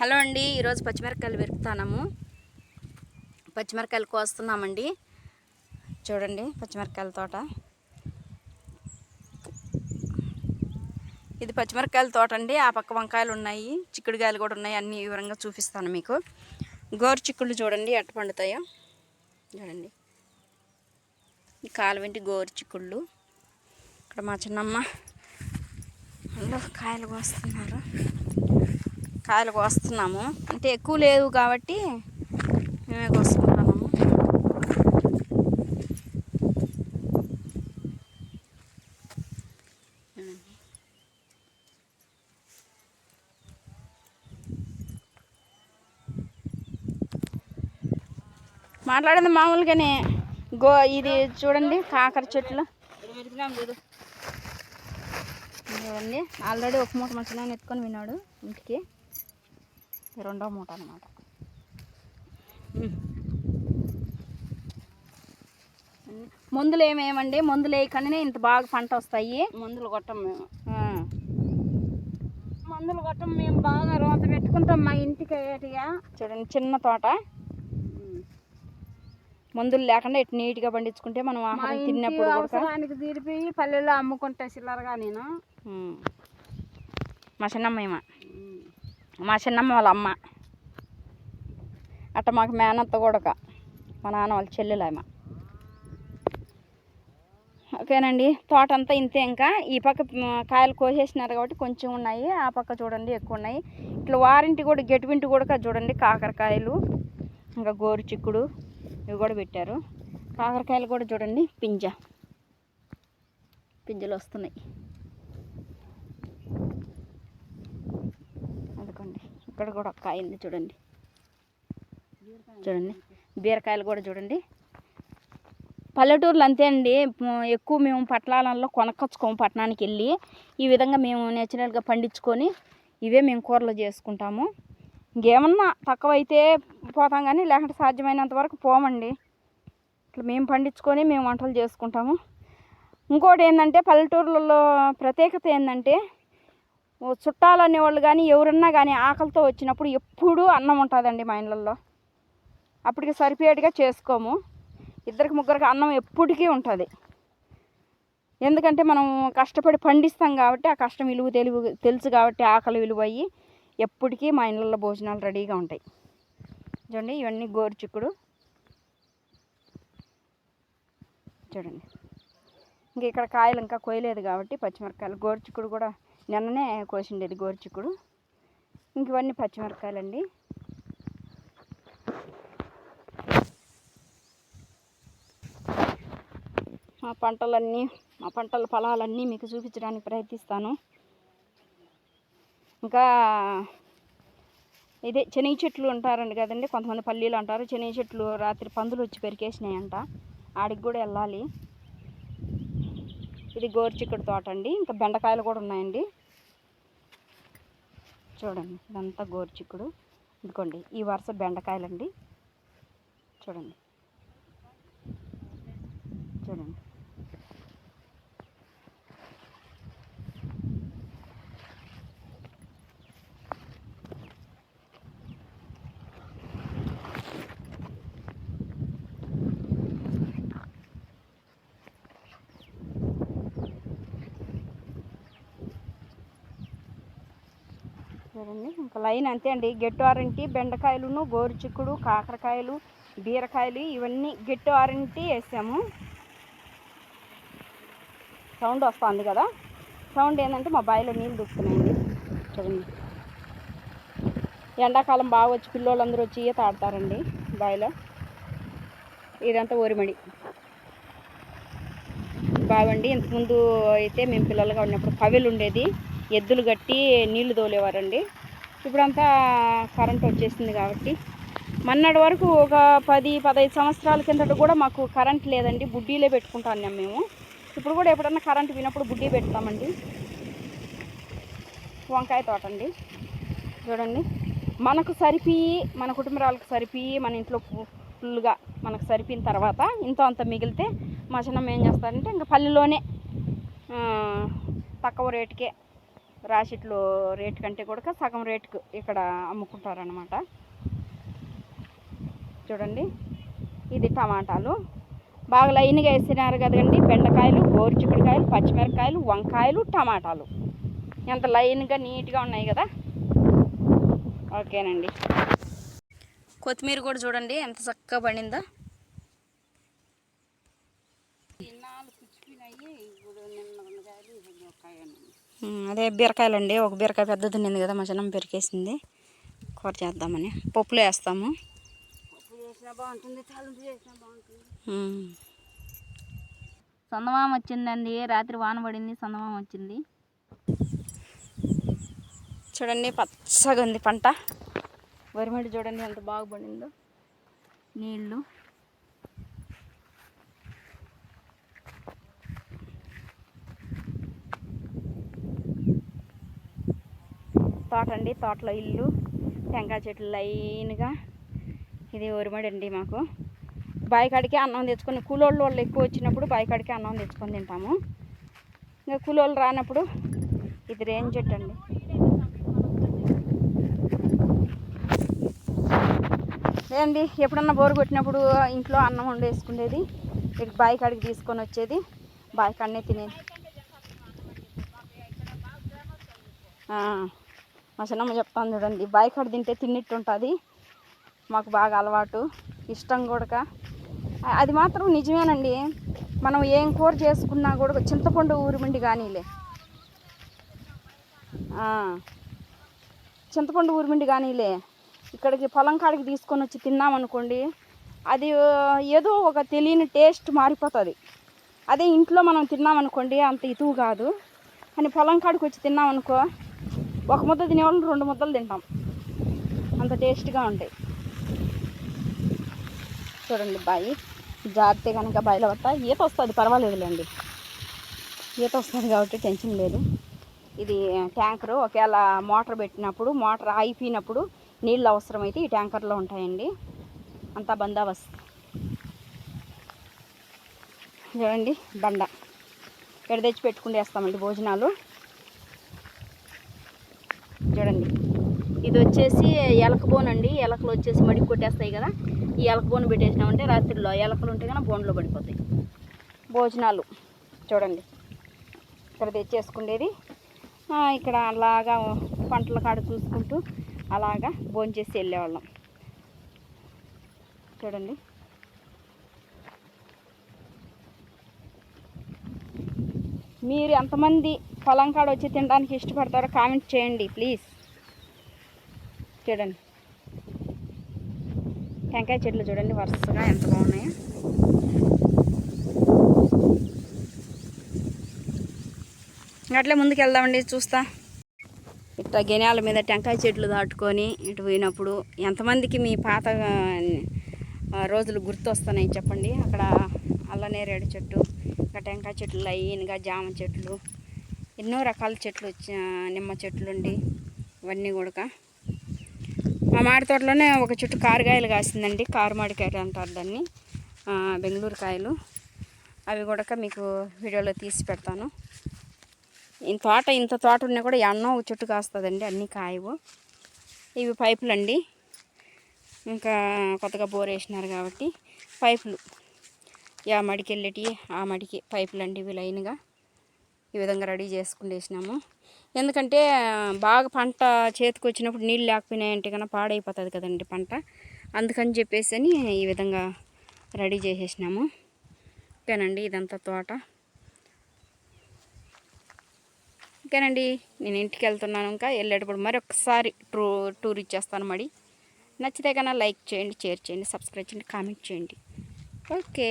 Hello అండి ఈరోజు పచ్చిమిరపకాయలు వెరుకుతాము పచ్చిమిరపకాయలు కోస్తున్నామండి. చూడండి పచ్చిమిరపకాయల తోట. ఇది పచ్చిమిరపకాయల తోట అండి. ఆ పక్క వంకాయలు ఉన్నాయి చిక్కుడుకాయలు కూడా ఉన్నాయి. అన్ని వివరంగా చూపిస్తాను మీకు. గోరు చిక్కుళ్ళు చూడండి ఎట్ట పండుతాయో. చూడండి. ఈ కాలువెంటి గోరు చిక్కుళ్ళు. ఇక్కడ మా చిన్నమ్మ అందులో కాయలు కోస్తున్నారు. కాయలు కోస్తున్నాము అంటే ఎక్కువ లేవు కాబట్టి మేమే కోసుకుంటున్నాము. మాట్లాడింది మామూలుగానే గో ఇది చూడండి కాకర చెట్లు. చూడండి ఆల్రెడీ ఒక మూట మంచిగా ఎత్తుకొని విన్నాడు ఇంటికి. రెండో మూట అనమాట మందులు ఏమేమండి? మందులు వేయకుండానే ఇంత బాగా పంట వస్తాయి. మందులు కొట్టం మేము. మందులు కొట్టం మేము బాగా రోత పెట్టుకుంటాం మా ఇంటికి ఏటిగా. చూడండి చిన్న తోట. మందులు లేకుండా ఇటు నీట్గా పండించుకుంటే మనం ఆహారం తిన్నప్పుడు అవసరానికి తీరిపోయి పల్లెల్లో అమ్ముకుంటా చిల్లరగా నేను. మా చిన్నమ్మ. మా చిన్నమ్మ వాళ్ళ అమ్మ. అట్ట మాకు మేనత్త కూడా మా నాన్న వాళ్ళ చెల్లెలు ఓకేనండి. తోట అంతా ఇంతే ఇంకా. ఈ పక్క కాయలు కోసేసినారు కాబట్టి కొంచెం ఉన్నాయి. ఆ పక్క చూడండి ఎక్కువ ఉన్నాయి. ఇట్లా వారింటి కూడా గెటువింటి కూడా చూడండి కాకరకాయలు ఇంకా గోరు చిక్కుడు ఇవి కూడా పెట్టారు. కాకరకాయలు కూడా చూడండి పింజ. పింజలు వస్తున్నాయి. ఇక్కడ కూడా కాయ ఉంది చూడండి. చూడండి. బీరకాయలు కూడా చూడండి. పల్లెటూర్లు అంతే అండి. ఎక్కువ మేము పట్టణాలలో కొనకొచ్చుకోము పట్టణానికి వెళ్ళి. ఈ విధంగా మేము నేచురల్గా పండించుకొని ఇవే మేము కూరలు చేసుకుంటాము. ఇంకేమన్నా తక్కువ అయితే పోతాం కానీ లేకుంటే సాధ్యమైనంత వరకు పోమండి. ఇట్లా మేము పండించుకొని మేము వంటలు చేసుకుంటాము. ఇంకోటి ఏంటంటే పల్లెటూర్లలో ప్రత్యేకత ఏంటంటే చుట్టాలు అనేవాళ్ళు కానీ ఎవరన్నా కానీ ఆకలితో వచ్చినప్పుడు ఎప్పుడూ అన్నం ఉంటుందండి మా ఇళ్ళల్లో. అప్పటికి సరిపోయేట్టుగా చేసుకోము. ఇద్దరికి ముగ్గురికి అన్నం ఎప్పటికీ ఉంటుంది. ఎందుకంటే మనం కష్టపడి పండిస్తాం కాబట్టి ఆ కష్టం విలువ తెలుగు తెలుసు కాబట్టి ఆకలి విలువ అయ్యి ఎప్పటికీ మా ఇళ్ళల్లో భోజనాలు రెడీగా ఉంటాయి. చూడండి ఇవన్నీ గోరు చిక్కుడు చూడండి. ఇంక ఇక్కడ కాయలు ఇంకా కోయలేదు కాబట్టి పచ్చిమిరపకాయలు. గోరుచిక్కుడు కూడా నిన్ననే కోసిండేది గోరు చిక్కుడు ఇంక ఇవన్నీ పచ్చిమిరపకాయలండి. మా పంటలన్నీ మా పంటల ఫలాలన్నీ మీకు చూపించడానికి ప్రయత్నిస్తాను. ఇంకా ఇదే శనగ చెట్లు ఉంటారండి కదండి కొంతమంది పల్లీలు అంటారు. శనగ చెట్లు రాత్రి పందులు వచ్చి పెరికేసినాయంట. ఆడికి కూడా వెళ్ళాలి. ఇది గోరుచిక్కుడు తోట అండి. ఇంకా బెండకాయలు కూడా ఉన్నాయండి. చూడండి ఇదంతా గోరుచిక్కుడు. ఇదిగోండి ఈ వరుస బెండకాయలండి. చూడండి. చూడండి చూడండి ఇంకా లైన్ అంతే అండి. గెట్టు ఆరంటి బెండకాయలును గోరు చిక్కుడు కాకరకాయలు బీరకాయలు ఇవన్నీ గెట్టు ఆరంటి వేసాము. సౌండ్ వస్తుంది కదా? సౌండ్ ఏంటంటే మా బావిలో నీళ్ళు దూకుతున్నాయండి చూడండి. ఎండాకాలం బాగా వచ్చి పిల్లోళ్ళందరూ వచ్చి ఈత ఆడతారండి బావిలో. ఇదంతా ఓరిమడి బావండి ఇంతకుముందు అయితే మేము పిల్లలుగా ఉన్నప్పుడు కవిలు ఉండేది. ఎద్దులు కట్టి నీళ్ళు తోలేవారండి. ఇప్పుడంతా కరెంట్ వచ్చేసింది కాబట్టి మొన్నటి వరకు ఒక పది పదహైదు సంవత్సరాల కిందట కూడా మాకు కరెంట్ లేదండి. బుడ్డీలే పెట్టుకుంటాం మేము. ఇప్పుడు కూడా ఎప్పుడన్నా కరెంట్ వినప్పుడు బుడ్డీ పెడతామండి. వంకాయ తోట అండి. చూడండి. మనకు సరిపోయి మన కుటుంబరాలకు సరిపోయి మన ఇంట్లో ఫుల్గా మనకు సరిపోయిన తర్వాత ఇంత అంత మిగిలితే మా చిన్నమ్మ ఏం చేస్తారంటే ఇంకా పల్లెలోనే తక్కువ రేటుకే రాసిట్లో రేట్ కంటే కూడా సగం రేటుకు ఇక్కడ అమ్ముకుంటారనమాట చూడండి ఇది టమాటాలు. బాగా లైన్గా వేసినారు కదండి బెండకాయలు గోరుచిక్కుడుకాయలు పచ్చిమిరపకాయలు వంకాయలు టమాటాలు. ఎంత లైన్గా నీట్గా ఉన్నాయి కదా. ఓకేనండి. కొత్తిమీర కూడా చూడండి ఎంత చక్కగా పండిందో. నాలుగు పుచ్చిపోయినాయి ఇప్పుడు నిన్న అదే బీరకాయలు అండి ఒక బీరకాయ పెద్దది ఉన్నింది కదా మా చిన్నమ్మ పెరికేసింది. కూర చేద్దామని. పప్పులో వేస్తాము. చందమామ వచ్చిందండి. రాత్రి వాన పడింది చందమామ వచ్చింది. చూడండి పచ్చగా ఉంది పంట. వరిమడి చూడండి ఎంత బాగా పడిందో నీళ్ళు. తోట అండి తోటలో ఇల్లు టెంకాయ చెట్లు లైన్గా. ఇది వరిమడి అండి మాకు. బాయికాడికి అన్నం తెచ్చుకొని కూలోళ్ళు వాళ్ళు ఎక్కువ వచ్చినప్పుడు బాయికాడికి అన్నం తెచ్చుకొని తింటాము. ఇంకా కూలోళ్ళు రానప్పుడు ఇది రేంజ్ చెట్టు అండి లేదండి ఎప్పుడన్నా బోరు కొట్టినప్పుడు ఇంట్లో అన్నం వండేసుకునేది ఇక్కడ బాయికాడికి తీసుకొని వచ్చేది బాయికాడనే తినేది. మా చిన్నమ్మ చెప్తాను చూడండి బాయికాడ తింటే తిన్నట్టు ఉంటుంది మాకు బాగా అలవాటు ఇష్టం కూడా అది మాత్రం నిజమేనండి. మనం ఏం కూర చేసుకున్నా కూడా చింతపండు ఊరిమిండి కానీలే. చింతపండు ఊరిమిండి కానీలే. ఇక్కడికి పొలం కాడికి తీసుకొని వచ్చి తిన్నామనుకోండి అది ఏదో ఒక తెలియని టేస్ట్ మారిపోతుంది. అదే ఇంట్లో మనం తిన్నామనుకోండి అంత ఇతువు కాదు. కానీ పొలం కాడికి వచ్చి తిన్నామనుకో ఒక ముద్ద తినేవాళ్ళు రెండు ముద్దలు తింటాం. అంత టేస్ట్గా ఉంటాయి. చూడండి బాయి. జాగ్రత్త కనుక బాయిలో పడతా. ఈత వస్తుంది పర్వాలేదులేండి. ఈత వస్తుంది కాబట్టి టెన్షన్ లేదు. ఇది ట్యాంకరు ఒకవేళ మోటార్ పెట్టినప్పుడు మోటార్ ఆగిపోయినప్పుడు నీళ్ళు అవసరమైతే ఈ ట్యాంకర్లో ఉంటాయండి. అంతా బందోబస్తు. చూడండి బండ. ఎడ తెచ్చి పెట్టుకుంటేస్తామండి భోజనాలు. చూడండి ఇది వచ్చేసి ఎలక బోన్ అండి. ఎలకలు వచ్చేసి మడికి కొట్టేస్తాయి కదా. ఈ ఎలక బోన్ పెట్టేసినామంటే రాత్రిలో ఎలకలు ఉంటే కన్నా బోన్లో పడిపోతాయి. భోజనాలు. చూడండి. ఇక్కడ తెచ్చేసుకునేది. ఇక్కడ అలాగా పంటల కాడ చూసుకుంటూ అలాగా భోంచేసి వెళ్ళేవాళ్ళం. చూడండి. మీరు ఎంతమంది పొలం కాడ వచ్చి తినడానికి ఇష్టపడతారో కామెంట్ చేయండి ప్లీజ్ చూడండి. టెంకాయ చెట్లు చూడండి వరుసగా ఎంత బాగున్నాయో. అట్లే ముందుకు వెళ్దామండి చూస్తా. ఇట్లా గెనాల మీద టెంకాయ చెట్లు దాటుకొని ఇటు పోయినప్పుడు ఎంతమందికి మీ పాత రోజులు గుర్తొస్తున్నాయి చెప్పండి. అక్కడ అల్లనేరేడు చెట్టు ఇంకా టెంకాయ చెట్లు లైన్గా జామ చెట్లు ఎన్నో రకాల చెట్లు వచ్చి నిమ్మ చెట్లుండి ఇవన్నీ కూడా మా మాడి తోటలోనే ఒక చెట్టు కారకాయలు కాసిందండి. కారు మాడికాయలు అంటారు దాన్ని. బెంగళూరు కాయలు. అవి కూడా మీకు వీడియోలో తీసి పెడతాను. ఈ తోట ఇంత తోట ఉన్నా కూడా ఎన్నో ఒక చెట్టు కాస్తుందండి. అన్నీ కాయవు. ఇవి పైపులు అండి ఇంకా కొత్తగా బోర్ వేసినారు కాబట్టి పైపులు. యా మడికి వెళ్ళేటి ఆ మడికి పైపులు అండి ఇవి లైన్గా. ఈ విధంగా రెడీ చేసుకుని వేసినాము ఎందుకంటే బాగా పంట చేతికి వచ్చినప్పుడు నీళ్ళు లేకపోయినాయంటే కన్నా పాడైపోతుంది కదండి పంట. అందుకని చెప్పేసి అని ఈ విధంగా రెడీ చేసేసినాము. ఓకేనండి ఇదంతా తోట. ఓకేనండి నేను ఇంటికి వెళ్తున్నాను ఇంకా. వెళ్ళేటప్పుడు మరి ఒకసారి టూ టూర్ ఇచ్చేస్తాను మరి. నచ్చితే కన్నా లైక్ చేయండి షేర్ చేయండి సబ్స్క్రైబ్ చేయండి కామెంట్ చేయండి. ఓకే.